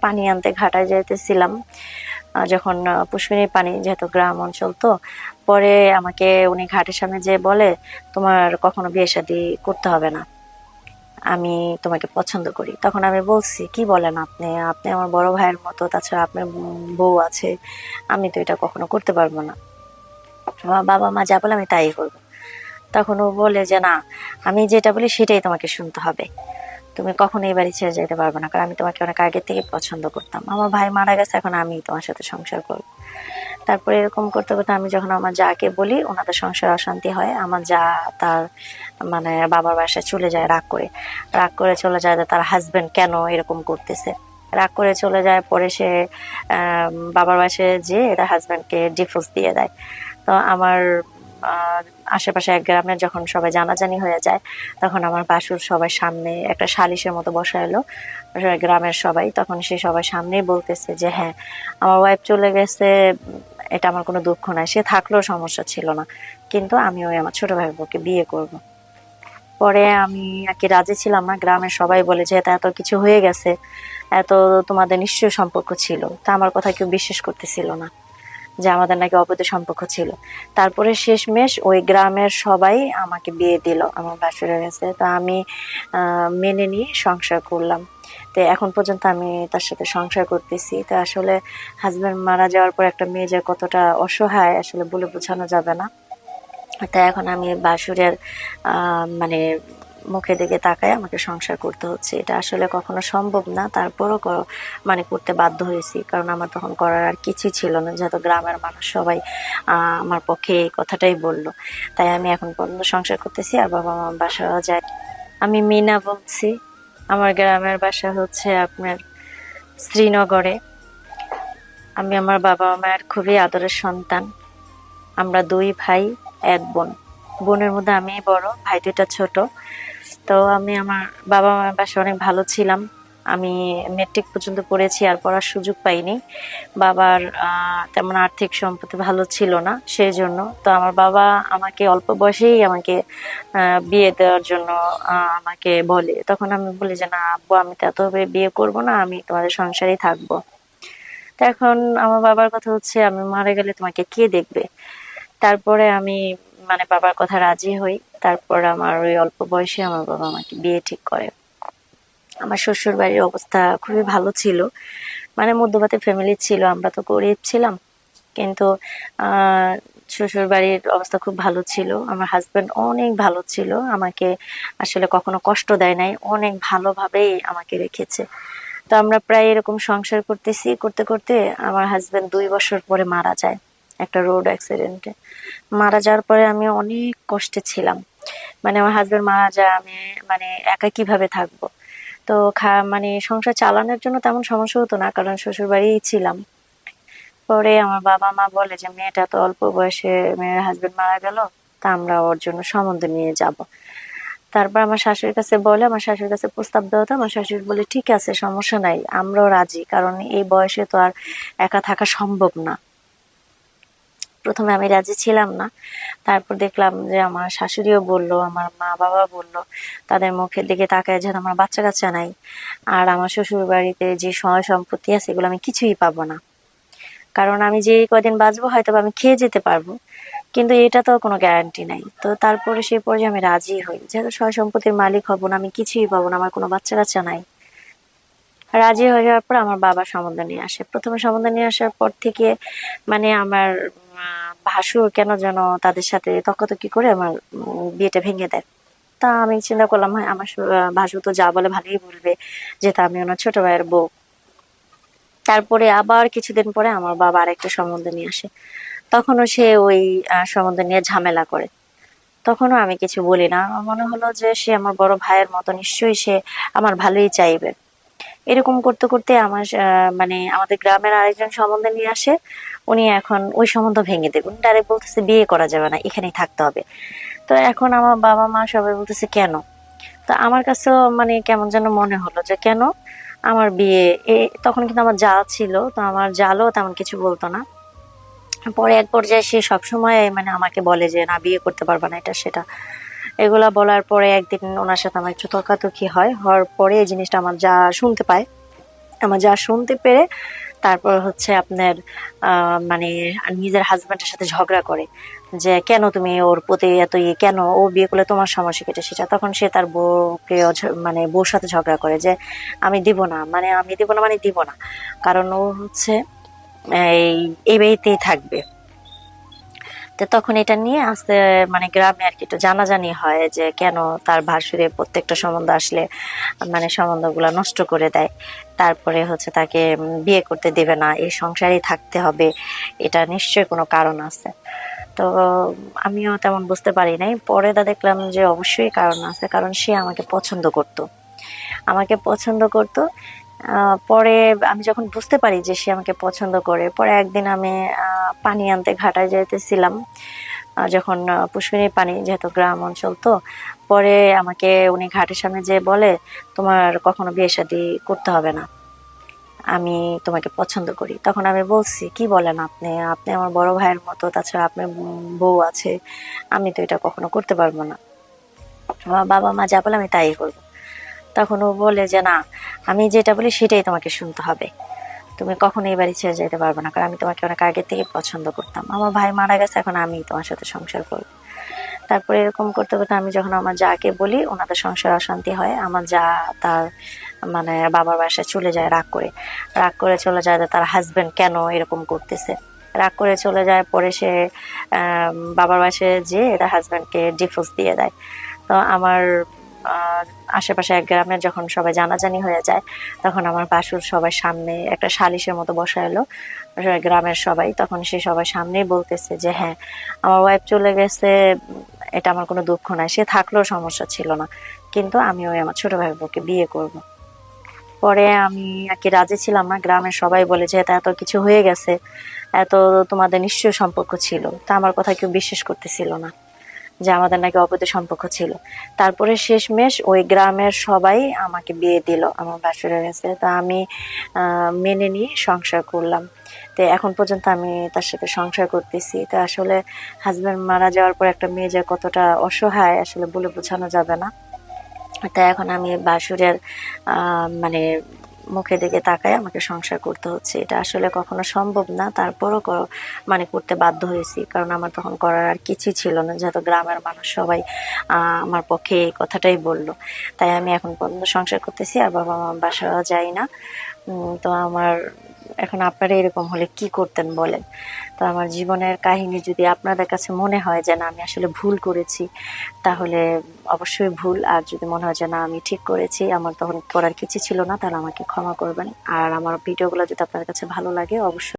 পানি আনতে ঘাটায় যাইতেছিলাম। যখন আহ, পুষ্পিনীর পানি যেহেতু গ্রাম অঞ্চল তো পরে আমাকে উনি ঘাটের সামনে যে বলে তোমার কখনো বিয়ে শাদী করতে হবে না। আমি তোমাকে পছন্দ করি। তখন আমি বলছি কি বলেন আপনি? আপনি আমার বড় ভাইয়ের মতো তাছাড়া আপনার বউ আছে। আমি তো এটা কখনো করতে পারব না। আমার বাবা মা যা বলে আমি তাই করব। তখন ও বলে যে না আমি যেটা বলি সেটাই তোমাকে শুনতে হবে। তুমি কখনো এই বাড়ি ছেড়ে যেতে পারবে না, কারণ আমি তোমাকে অনেক আগে থেকে পছন্দ করতাম। আমার ভাই মারা গেছে, এখন আমি তোমার সাথে সংসার করব। তারপরে এরকম করতে করতে আমি যখন আমার যাকে বলি, ওনাদের সংসার অশান্তি হয়, আমার যা তার মানে বাবার বাসায় চলে যায় রাগ করে। রাগ করে চলে যায় তার হাজবেন্ড কেন এরকম করতেছে? রাগ করে চলে যায় পরে সে বাবার বাসায় যেয়ে তার হাজবেন্ডকে ডিভোর্স দিয়ে দেয়। তো আমার আশেপাশে এক গ্রামের যখন সবাই জানাজানি হয়ে যায়, তখন আমার বাসুর সবাই সামনে একটা সালিশের মতো বসা এলো। গ্রামের সবাই, তখন সে সবাই সামনেই বলতেছে যে হ্যাঁ আমার ওয়াইফ চলে গেছে, এটা আমার কোনো দুঃখ নাই, সে থাকলেও সমস্যা ছিল না, কিন্তু আমি ওই আমার ছোট ভাই বোনকে বিয়ে করব। পরে আমি আর কি রাজি ছিলাম না, গ্রামের সবাই বলে যে এত কিছু হয়ে গেছে, এত তোমাদের নিশ্চয় সম্পর্ক ছিল। তা আমার কথা কেউ বিশ্বাস করতেছিল না। যে আমাদের নাকি অবৈধ সম্পর্ক ছিল। তারপরে শেষমেশ ওই গ্রামের সবাই আমাকে বিয়ে দিল আমার বাসুরের কাছে তো আমি মেনে নিয়ে সংসার করলাম। তো এখন পর্যন্ত আমি তার সাথে সংসার করতেছি। তো আসলে হাজব্যান্ড মারা যাওয়ার পর একটা মেয়ে যে কতটা অসহায় আসলে বলে বোঝানো যাবে না। তাই এখন আমি বাসুরের মানে মুখে দিকে তাকায় আমাকে সংসার করতে হচ্ছে। এটা আসলে কখনো সম্ভব না, তারপরও মানে করতে বাধ্য হয়েছি। কারণ আমার তখন করার আর কিছুই ছিল না যেহেতু গ্রামের মানুষ সবাই আমার পক্ষে এই কথাটাই বলল। তাই আমি এখন পর্যন্ত সংসার করতেছি আর বাবা মা বাসা যায় আমি মিনা বলছি, আমার গ্রামের বাসা হচ্ছে আপনার শ্রীনগরে। আমি আমার বাবা মায়ের খুবই আদরের সন্তান। আমরা দুই ভাই, এক বোন। বোনের মধ্যে আমি বড়, ভাই দুইটা ছোট। তো আমি আমার বাবা মায়ের পাশে অনেক ভালো ছিলাম। আমি মেট্রিক পর্যন্ত পড়েছি, আর পড়ার সুযোগ পাইনি। বাবার তেমন আর্থিক সম্পত্তি ভালো ছিল না সেই জন্য তো আমার বাবা আমাকে অল্প বয়সেই আমাকে বিয়ে দেওয়ার জন্য আমাকে বলে। তখন আমি বলি যে, না আব্বু, আমি তো এত হবে বিয়ে করব না, আমি তোমাদের সংসারেই থাকব। তো এখন আমার বাবার কথা হচ্ছে, আমি মারা গেলে তোমাকে কে দেখবে? তারপরে আমি মানে বাবার কথা রাজি হই। তারপর আমার ওই অল্প বয়সে আমার বাবা আমাকে বিয়ে ঠিক করে। আমার শ্বশুর বাড়ির অবস্থা খুবই ভালো ছিল। মানে মধ্যবিত্ত ফ্যামিলি ছিল, আমরা তো গরিব ছিলাম। কিন্তু শ্বশুর বাড়ির অবস্থা খুব ভালো ছিল। আমার হাজবেন্ড অনেক ভালো ছিল। আমাকে আসলে কখনো কষ্ট দেয় নাই, অনেক ভালোভাবেই আমাকে রেখেছে। তো আমরা প্রায় এরকম সংসার করতেছি, করতে করতে আমার হাজবেন্ড দুই বছর পরে মারা যায়। একটা রোড অ্যাক্সিডেন্টে মারা যাওয়ার পরে আমি অনেক কষ্টে ছিলাম। মানে আমার হাজবেন্ড মারা যায়, আমি মানে একা কীভাবে থাকব? তো খা মানে সংসার চালানোর জন্য তেমন সমস্যা হতো না, কারণ শ্বশুর বাড়িই ছিলাম। পরে আমার বাবা মা বলে যে, মেয়েটা তো অল্প বয়সে মেয়ের হাজবেন্ড মারা গেল, তা আমরা ওর জন্য সম্বন্ধে নিয়ে যাব। তারপর আমার শাশুড়ির কাছে বলে, আমার শাশুড়ির কাছে প্রস্তাব দেওয়া তো আমার শাশুড়ি বলে, ঠিক আছে, সমস্যা নাই, আমরাও রাজি, কারণ এই বয়সে তো আর একা থাকা সম্ভব না। প্রথমে আমি রাজি ছিলাম না। তারপর দেখলাম যে আমার শাশুড়িও বলল, আমার মা বাবা বলল, তাদের মুখের দিকে তাকায় যেন আমার বাচ্চা কাচ্চা নাই। আর আমার শ্বশুর বাড়িতে যে সহায় সম্পত্তি আছে, এগুলো আমি কিছুই পাবো না। কারণ আমি যে কদিন বাঁচবো হয়তো আমি খেয়ে যেতে পারব। কিন্তু এটা তো কোনো গ্যারান্টি নাই। তো তারপরে সেই পর্যায়ে আমি রাজি হই। যেহেতু সহায় সম্পত্তির মালিক হব না, আমি কিছুই পাবো না, আমার কোনো বাচ্চা কাচ্চা নাই। রাজি হয়ে যাওয়ার পর আমার বাবা সম্বন্ধ নিয়ে আসে। প্রথমে সম্বন্ধ নিয়ে আসার পর থেকে মানে আমার ভাসুর কেন যেন তাদের সাথে তর্কাতর্কি করে আমার বিয়েটা ভেঙে দেয়। তা আমি চিন্তা করলাম, হয়, আমার ভাসু তো যা বলে ভালোই বলবে যেহেতু আমি ওনার ছোট ভাইয়ের বউ। তারপরে আবার কিছুদিন পরে আমার বাবা আরেকটা সম্বন্ধ নিয়ে আসে। তখনও সে ওই সম্বন্ধ নিয়ে ঝামেলা করে। তখনও আমি কিছু বলি না। আমার মনে হলো যে সে আমার বড় ভাইয়ের মতো, নিশ্চয়ই সে আমার ভালোই চাইবে। এরকম করতে করতে আমার মানে আমাদের গ্রামের আরেকজন সম্বন্ধ নিয়ে আসে। উনি এখন ওই সম্বন্ধ ভেঙে দেবেন ডাইরেক্ট বলতেছে, বিয়ে করা যাবে না, এখানেই থাকতে হবে। তো এখন আমার বাবা মা সবাই বলতেছে, কেন? তো আমার কাছেও মানে কেমন যেন মনে হলো যে, কেন? আমার বিয়ে, এ, তখন কিন্তু আমার জাল ছিল, তো আমার জালও তেমন কিছু বলতো না। পরে এক পর্যায়ে সে সবসময় মানে আমাকে বলে যে, না, বিয়ে করতে পারবে না এটা সেটা। এগুলা বলার পরে একদিন ওনার সাথে আমার একটু তর্কাতর্কি হয়, হওয়ার পরে এই জিনিসটা আমার যা শুনতে পায়, আমার যা শুনতে পেরে তারপর হচ্ছে আপনার মানে নিজের হাজবেন্ডের সাথে ঝগড়া করে যে কেন তুমি ওর প্রতি এত ইয়ে কেন ও বিয়ে করলে তোমার সমস্যা কেটে সেটা? তখন সে তার বউকে মানে বউর সাথে ঝগড়া করে যে আমি দিব না মানে আমি দিব না মানে দিব না। কারণ ও হচ্ছে এই এই বাড়িতেই থাকবে। তো তখন এটা নিয়ে আস্তে মানে গ্রামে আর কি একটু জানাজানি হয় যে কেন তার ভাসুরে প্রত্যেকটা সম্বন্ধ আসলে মানে সম্বন্ধগুলো নষ্ট করে দেয়। তারপরে হচ্ছে তাকে বিয়ে করতে দেবে না, এই সংসারেই থাকতে হবে, এটা নিশ্চয়ই কোনো কারণ আছে। তো আমিও তেমন বুঝতে পারি নাই। পরে দা দেখলাম যে অবশ্যই কারণ আছে, কারণ সে আমাকে পছন্দ করত। আমাকে পছন্দ করত পরে আমি যখন বুঝতে পারি যে সে আমাকে পছন্দ করে, পরে একদিন আমি পানি আনতে ঘাটায় যাইতেছিলাম। যখন পুষ্করিণীর পানি যেহেতু গ্রাম অঞ্চল তো, পরে আমাকে উনি ঘাটের সামনে যে বলে, তোমার কখনো বিয়ে শাদী করতে হবে না। আমি তোমাকে পছন্দ করি। তখন আমি বলছি, কি বলেন আপনি? আপনি আমার বড় ভাইয়ের মতো, তাছাড়া আপনার বউ আছে। আমি তো এটা কখনো করতে পারব না। আমার বাবা মা যা বলে আমি তাই করব। তখন ও বলে যে, না, আমি যেটা বলি সেটাই তোমাকে শুনতে হবে। তুমি কখনো এই বাড়ি ছেড়ে যেতে পারবে না, কারণ আমি তোমাকে অনেক আগে থেকে পছন্দ করতাম। আমার ভাই মারা গেছে, এখন আমি তোমার সাথে সংসার করব তারপরে এরকম করতে করতে আমি যখন আমার যাকে বলি, ওনাদের সংসার অশান্তি হয়। আমার যা তার মানে বাবার বাসায় চলে যায় রাগ করে। রাগ করে চলে যায় তার হাজবেন্ড কেন এরকম করতেছে? রাগ করে চলে যায়, পরে সে বাবার বাসায় যেয়ে তার হাজবেন্ডকে ডিভোর্স দিয়ে দেয়। তো আমার আশেপাশে এক গ্রামের যখন সবাই জানাজানি হয়ে যায়, তখন আমার বাসুর সবাই সামনে একটা সালিশের মতো বসা এলো। গ্রামের সবাই, তখন সে সবার সামনেই বলতেছে যে হ্যাঁ আমার ওয়াইফ চলে গেছে, এটা আমার কোনো দুঃখ নাই, সে থাকলেও সমস্যা ছিল না, কিন্তু আমি ওই আমার ছোট ভাই বোনকে বিয়ে করব। পরে আমি আর কি রাজি ছিলাম না, গ্রামের সবাই বলে যে এত কিছু হয়ে গেছে, এত তোমাদের নিশ্চয় সম্পর্ক ছিল। তা আমার কথা কেউ বিশ্বাস করতেছিল না। যে আমাদের নাকি অবৈধ সম্পর্ক ছিল। তারপরে শেষমেশ ওই গ্রামের সবাই আমাকে বিয়ে দিল আমার বাসুরের কাছে তা আমি মেনে নিয়ে সংসার করলাম। তো এখন পর্যন্ত আমি তার সাথে সংসার করতেছি। তো আসলে হাজব্যান্ড মারা যাওয়ার পর একটা মেয়ে যে কতটা অসহায় আসলে বলে বোঝানো যাবে না। তা এখন আমি বাসুরের মানে মুখে দিকে তাকায় আমাকে সংসার করতে হচ্ছে। এটা আসলে কখনো সম্ভব না। তারপরও মানে করতে বাধ্য হয়েছি। কারণ আমার তখন করার আর কিছুই ছিল না। যেহেতু গ্রামের মানুষ সবাই আমার পক্ষে এই কথাটাই বলল। তাই আমি এখন পর্যন্ত সংসার করতেছি আর বাবা মা বাসা যাই না। তো আমার এখন আপনারা এরকম হলে কি করতেন বলেন? তো আমার জীবনের কাহিনী যদি আপনাদের কাছে মনে হয় যে না, আমি আসলে ভুল করেছি, তাহলে অবশ্যই ভুল। আর যদি মনে হয় যে না, আমি ঠিক করেছি, আমার তখন করার কিছু ছিল না, তাহলে আমাকে ক্ষমা করবেন। আর আমার ভিডিওগুলো যদি আপনার কাছে ভালো লাগে, অবশ্যই